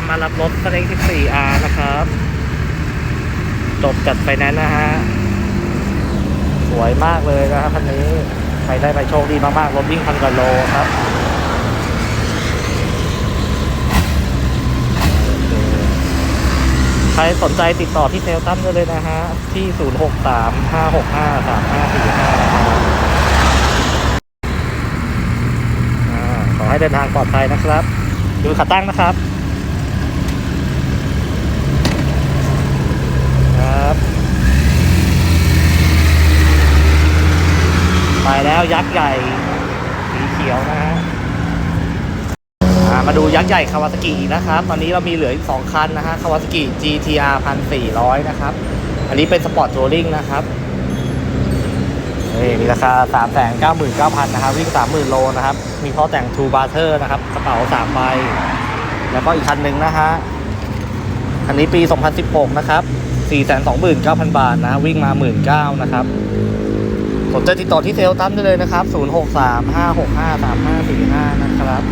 ามารับรถสเต็ก 14 R นะครับ จบจัดไฟแนนซ์นะฮะ สวยมากเลยนะครับคันนี้ ใครได้ไปโชคดีมากๆ รถวิ่งพันกว่าโลครับใครสนใจติดต่อที่เซลตั้มได้เลยนะฮะ ที่ 0 6 3 5 6 5 3 5 4 5ขอให้เดินทางปลอดภัยนะครับ ดูขาตั้งนะครับ แล้วยักษ์ใหญ่สีเขียวนะฮะมาดูยักษ์ใหญ่คาวาซากินะครับ ตอนนี้เรามีเหลืออีก 2 คันนะฮะคาวาซากิ GTR 1400 นะครับ อันนี้เป็นสปอร์ต o ั r ริงนะครับนี่มีราคา 399,000 นะครับ วิ่ง 30,000 โลนะครับ มีท่อแต่ง True Butter นะครับ กระเป๋า3ใบ แล้วก็อีกคันหนึ่งนะฮะคันนี้ปี 2016 นะครับ 429,000 บาทนะ วิ่งมา 19,000 นะครับ สนใจติดต่อที่เซลล์ตั้มได้เลยนะครับ 0635653545 นะครับ